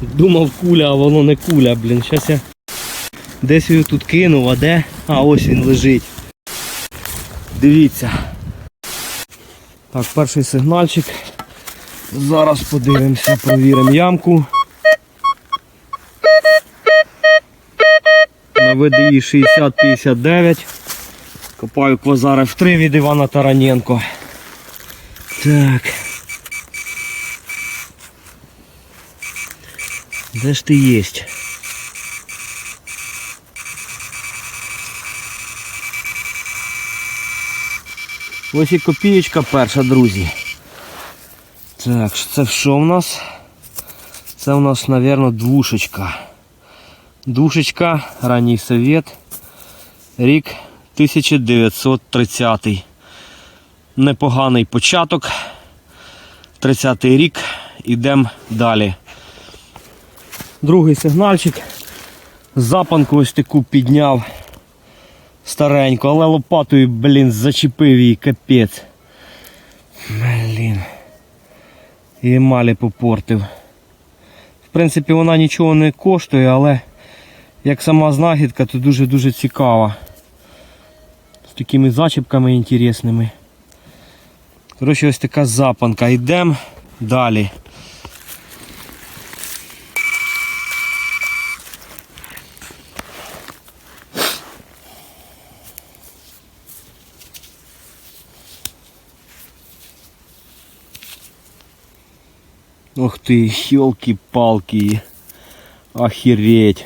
Думав куля, а воно не куля, блін. Щас я десь його тут кинув, а де? А ось він лежить. Дивіться. Так, перший сигнальчик. Зараз подивимося, провіримо ямку. На ВДІ 6059. Копаю квазари в 3 від Івана Тараненко. Так. Де ж ти єсть? Ось і копієчка перша, друзі. Так, це що в нас? Це у нас, мабуть, двушечка. Двушечка, ранній совет. Рік 1930. Непоганий початок. 30-й рік. Ідемо далі. Другий сигнальчик. Запанку ось таку підняв старенько, але лопатою, блін, зачепив її капець. Блін. І емалі попортив. В принципі, вона нічого не коштує, але як сама знахідка, то дуже-дуже цікава. З такими зачіпками інтересними. Коротше, ось така запанка. Йдемо далі. Ох ти, елки-палки. Охереть.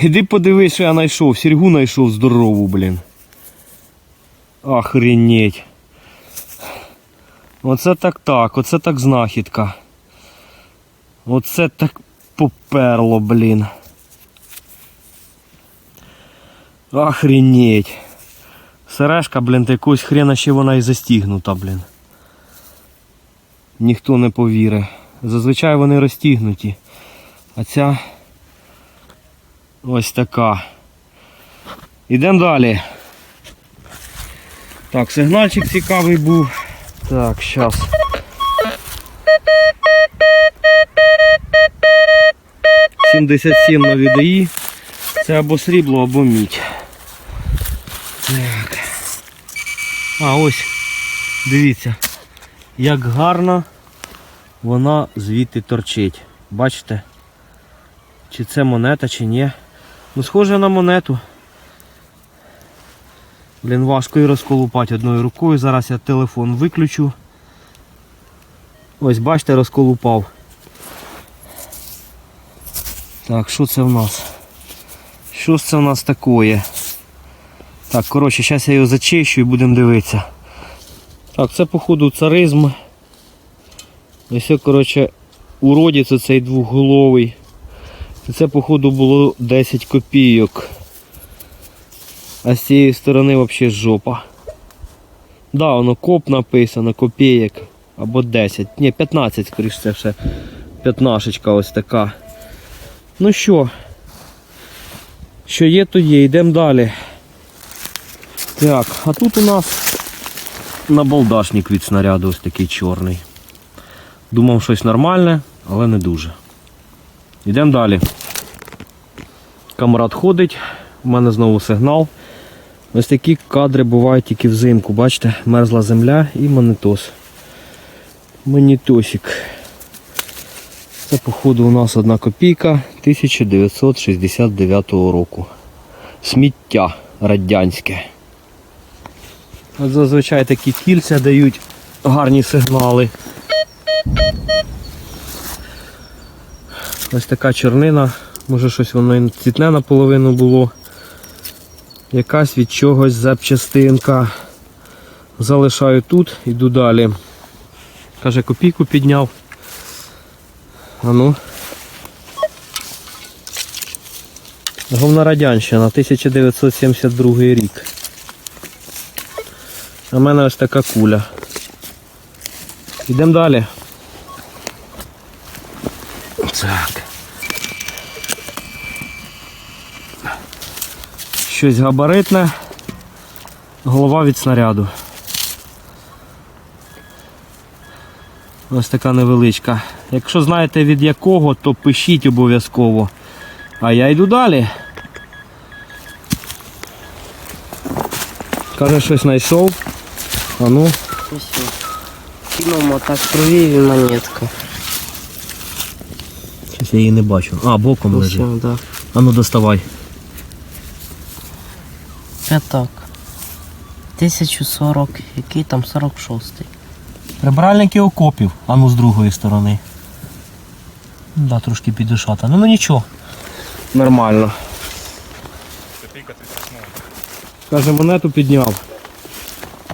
Іди подивись, що я знайшов. Серьгу знайшов здорову, блін. Охренеть. Оце так так, оце так знахідка. Оце так поперло, блін. Охренеть. Сережка, блін, та якогось хрена ще вона і застігнута, блін. Ніхто не повірить. Зазвичай вони розтігнуті. А ця ось така. Ідемо далі. Так, сигнальчик цікавий був. Так, зараз. Сімдесят сім на VDI. Це або срібло, або мідь. Так. А ось, дивіться, як гарно вона звідти торчить. Бачите? Чи це монета, чи ні. Ну, схоже на монету. Блін, важко і розколупати одною рукою. Зараз я телефон виключу. Ось, бачите, розколупав. Так, що це в нас? Що це в нас таке? Так, коротше, зараз я його зачищу і будемо дивитися. Так, це походу царизм. Ось, коротше, уродець оцей двохголовий. Це, походу, було 10 копійок. А з цієї сторони взагалі жопа. Да, воно коп написано, копійок. Або 10. Ні, 15, скоріш це все. П'ятнашечка ось така. Ну що? Що є, то є, йдемо далі. Так, а тут у нас набалдашник від снаряду ось такий чорний. Думав щось нормальне, але не дуже. Йдемо далі. Камрад ходить, у мене знову сигнал. Ось такі кадри бувають тільки взимку. Бачите, мерзла земля і монітос. Монітосик. Це, походу, у нас одна копійка 1969 року. Сміття радянське. От зазвичай такі кільця дають гарні сигнали. Ось така чорнина, може щось воно і цвітне наполовину було. Якась від чогось запчастинка. Залишаю тут, йду далі. Каже, копійку підняв. А ну. Головна радянщина, 1972 рік. В мене ось така куля. Йдемо далі. Так. Щось габаритне. Голова від снаряду. Ось така невеличка. Якщо знаєте від якого, то пишіть обов'язково. А я йду далі. Каже, щось знайшов. А ну, Ось. Кинув так провів і монетка. щось я її не бачу. А, боком лежить. да. А ну доставай. П'ятак. 1040, який там 46. Прибиральники окопів, а ну з другої сторони. Да, трошки підушата. Ну, ну нічого. Нормально. Каже, монету підняв.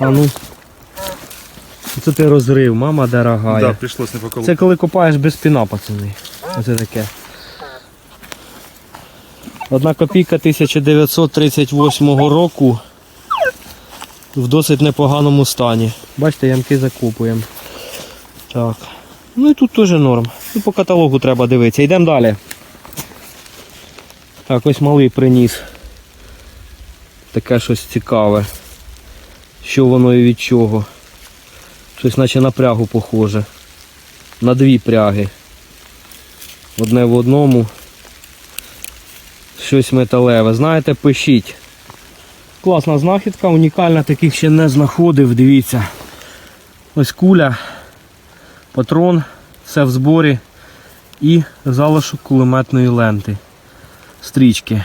А ну. Це ти розрив, мама дорогая. Да, пришлось не поколоть. Це коли копаєш без спіна, пацани. Оце таке. Одна копійка 1938 року в досить непоганому стані. Бачите, ямки закопуємо. Так. Ну і тут теж норм. Ну, по каталогу треба дивитися. Йдемо далі. Так, ось малий приніс. Таке щось цікаве. Що воно і від чого. Щось наче на прягу похоже на дві пряги. Одне в одному. Щось металеве. Знаєте, пишіть. Класна знахідка, унікальна, таких ще не знаходив, дивіться. Ось куля, патрон, все в зборі і залишок кулеметної ленти. Стрічки.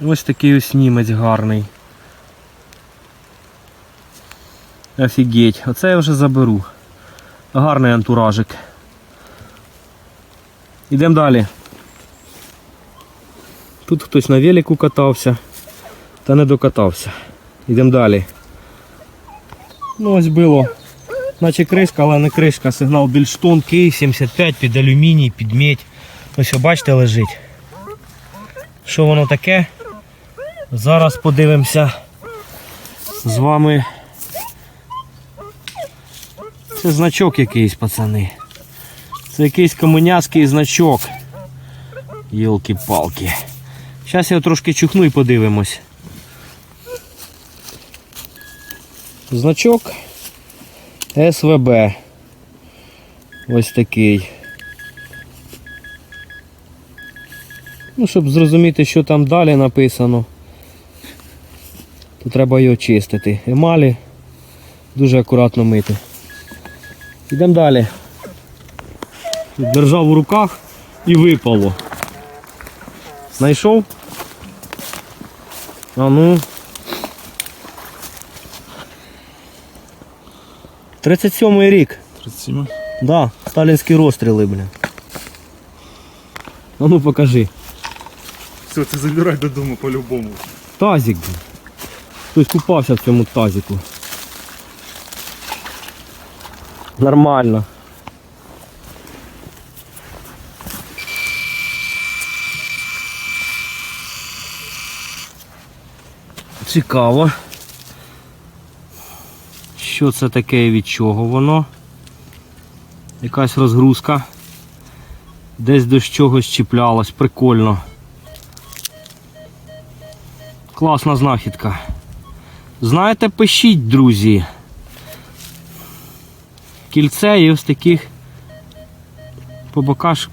Ось такий ось німець гарний. Офігеть, оце я вже заберу. Гарний антуражик. Ідемо далі. Тут хтось на велику катався, та не докатався. Ідемо далі. Ну ось було. Наче кришка, але не кришка. Сигнал більш тонкий, 75 під алюміній, під медь. Ось бачите лежить. Що воно таке? Зараз подивимося з вами. Це значок якийсь, пацани. Це якийсь комуняцький значок. Йолки-палки. Зараз я трошки чухну і подивимось. Значок СВБ. Ось такий. Ну, щоб зрозуміти, що там далі написано, то треба його чистити. Емалі дуже акуратно мити. Йдемо далі. Держав у руках і випало. Знайшов? А ну. 37-й рік. 37. Да, сталінські розстріли, бля. А ну покажи. Все, це забирай додому по-любому. Тазик. блін. Хтось купався в цьому тазику. Нормально. Цікаво. Що це таке і від чого воно? Якась розгрузка. Десь до чогось чіплялось, прикольно. Класна знахідка. Знаєте, пишіть, друзі. Кільце і ось таких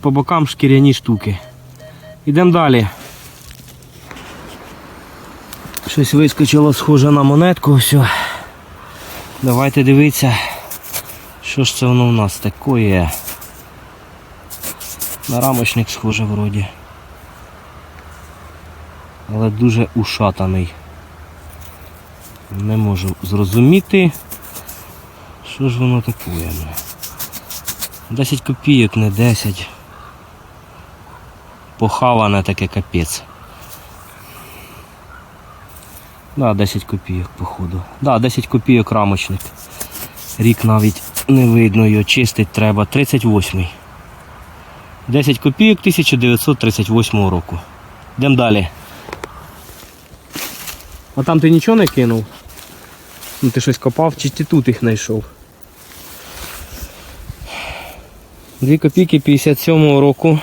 по, бокам шкіряні штуки. Йдемо далі. Щось вискочило схоже на монетку. Все. Давайте дивитися, що ж це воно у нас таке. На рамочник схоже вроді. Але дуже ушатаний. Не можу зрозуміти, що ж воно таке. ну. 10 копійок, не 10. Похаване таке капець. Да, 10 копійок, походу. Да, 10 копійок рамочник. Рік навіть не видно його, чистить треба. 38-й. 10 копійок 1938 року. Йдемо далі. А там ти нічого не кинув? Ну ти щось копав, чи ти тут їх знайшов? 2 копійки 57 року.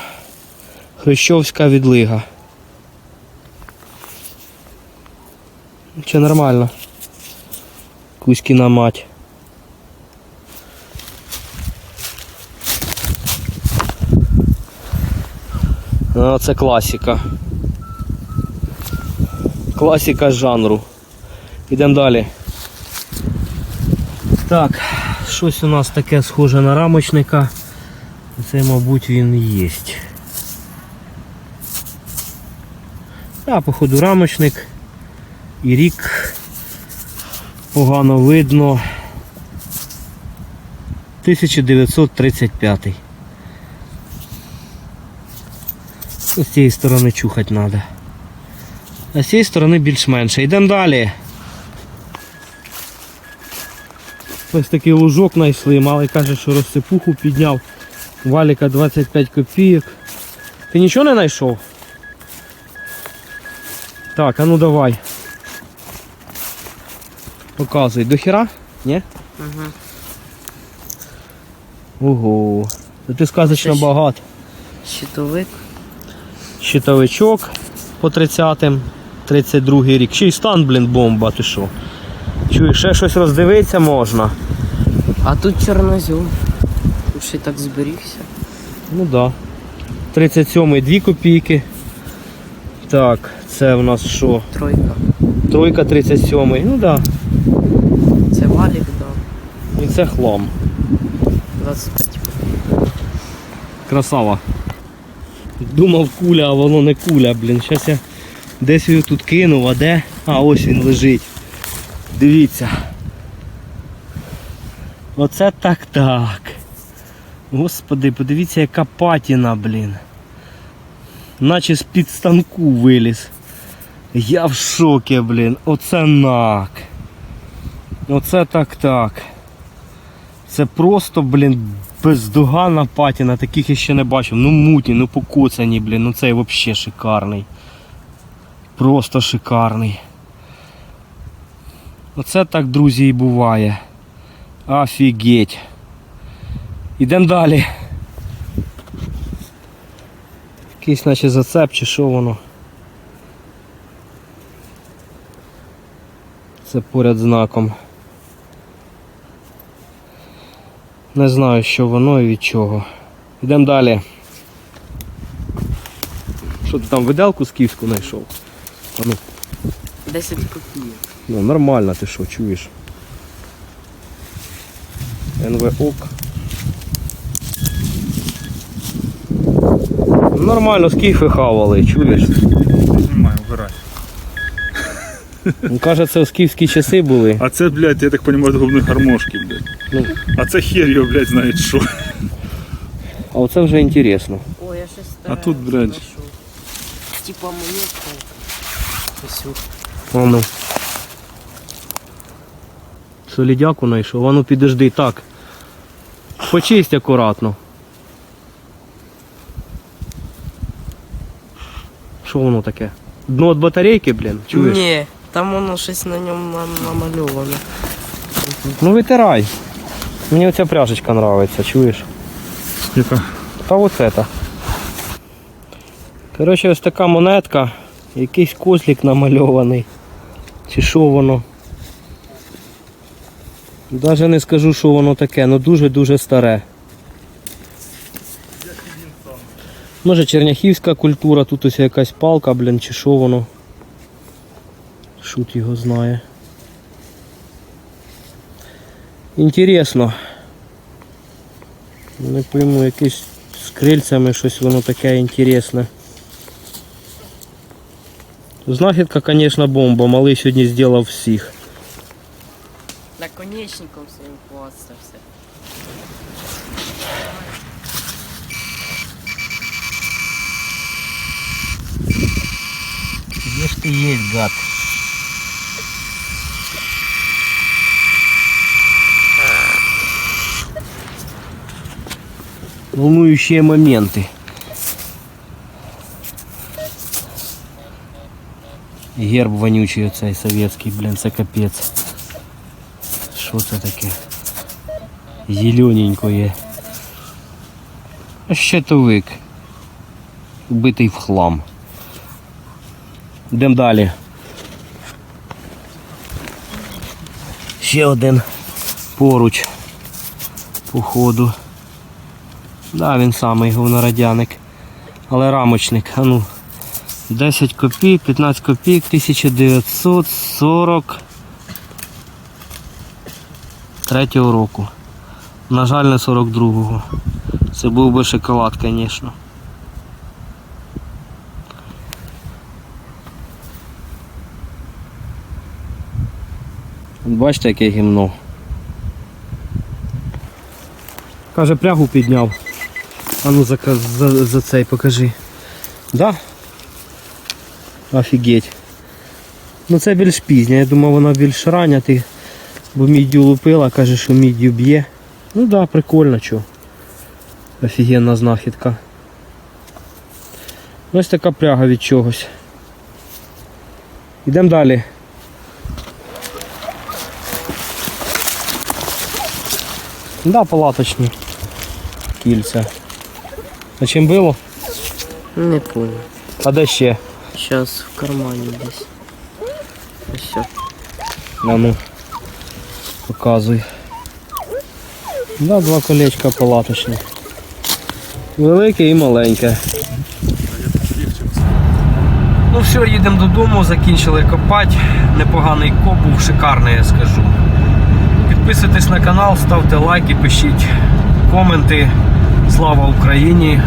Хрещовська відлига. Чи нормально? Кузькіна мать. Ну, це класика. Класика жанру. Ідемо далі. Так, щось у нас таке схоже на рамочника. Це, мабуть, він є. А, походу рамочник. І рік погано видно. 1935. З цієї сторони чухати треба. А з цієї сторони більш-менше. Йдемо далі. Ось такий лужок знайшли. Малий каже, що розсипуху підняв. Валіка 25 копійок. Ти нічого не знайшов? Так, а ну давай. Показуй. До хіра? Ні? Угу. Ого. Та ти сказочно багато. Щитовик. Щитовичок по 30-м, 32-й рік. Ще й стан, блін, бомба, ти що? Чуєш, ще щось роздивитися можна. А тут чорнозем. Тут ще так зберігся. Ну да. 37-й 2 копійки. Так, це в нас що? Тройка. Тройка 37-й. Ну да. Це валік дав. І це хлам. 25 Красава. Думав куля, а воно не куля, блін. Щас я десь його тут кинув, а де? А ось він лежить. Дивіться. Оце так так. Господи, подивіться, яка патіна, блін. Наче з-під станку виліз. Я в шокі, блін. Оце нак. Оце так так. Це просто, блін, бездоганна патіна, таких я ще не бачив. Ну мутні, ну покоцані, блін, ну цей взагалі шикарний. Просто шикарний. Оце так, друзі, і буває. Офігеть. Ідемо далі. Якийсь наче зацеп чи що воно. Це поряд знаком. Не знаю, що воно і від чого. Йдемо далі. Що ти там виделку скіфську знайшов? А ну, 10 копійок. ну нормально ти що, чуєш? НВ ОК. Нормально скіфи хавали, чуєш? Знімаю, вбирай. Він каже, це в скіфські часи були. А це, блядь, я так розумію, губні гармошки, блядь. Ну, А це хер його, блядь, знає що. а оце вже інтересно. О, я щось А тут, блядь. Типа монетка. Ось от. А ну. Солідяку знайшов, а ну підожди, так. Почисть акуратно. Що воно таке? Дно від батарейки, блін, чуєш? Ні, там воно щось на ньому нам- намальовано. Ну витирай. Мені оця пряжечка нравиться, чуєш? Яка? Та оце та. Коротше, ось така монетка, якийсь козлик намальований. Чи що воно? Даже не скажу, що воно таке, але дуже-дуже старе. Може черняхівська культура, тут ось якась палка, блін, чи що воно. Шут його знає. Інтересно. Не пойму, якесь з крильцями щось воно таке інтересне. Знахідка, звісно, бомба. Малий сьогодні зробив всіх. Наконечником своїм хвастався. Где ж ты есть, гад? Волнующие моменты. Герб вонючий оцей совєтський, блін, це капець. Що це таке? Зелененькое. Щитовик. Убитий в хлам. Йдемо далі. Ще один поруч. Походу. Да, він самий говнорадяник. Але рамочник. А ну. 10 копійок, 15 копійок, 1940 третього року. На жаль, не 42-го. Це був би шоколад, звісно. Бачите, яке гімно. Каже, прягу підняв. А ну за, за, за цей покажи. Да? Офігеть. Ну це більш пізня, я думав вона більш рання, ти, бо міддю лупила, каже, що міддю б'є. Ну да, прикольно чо. Офігенна знахідка. Ось така пряга від чогось. Йдемо далі. Да, палаточні. Кільця. А чим було? Не понял. А де ще? Сейчас в кармане десь. Все. А ну, показуй. Да, два колечка палаточні. Велике і маленьке. Ну все, їдемо додому, закінчили копати. Непоганий коп був, шикарний, я скажу. Підписуйтесь на канал, ставте лайки, пишіть коменти. Слава Україні!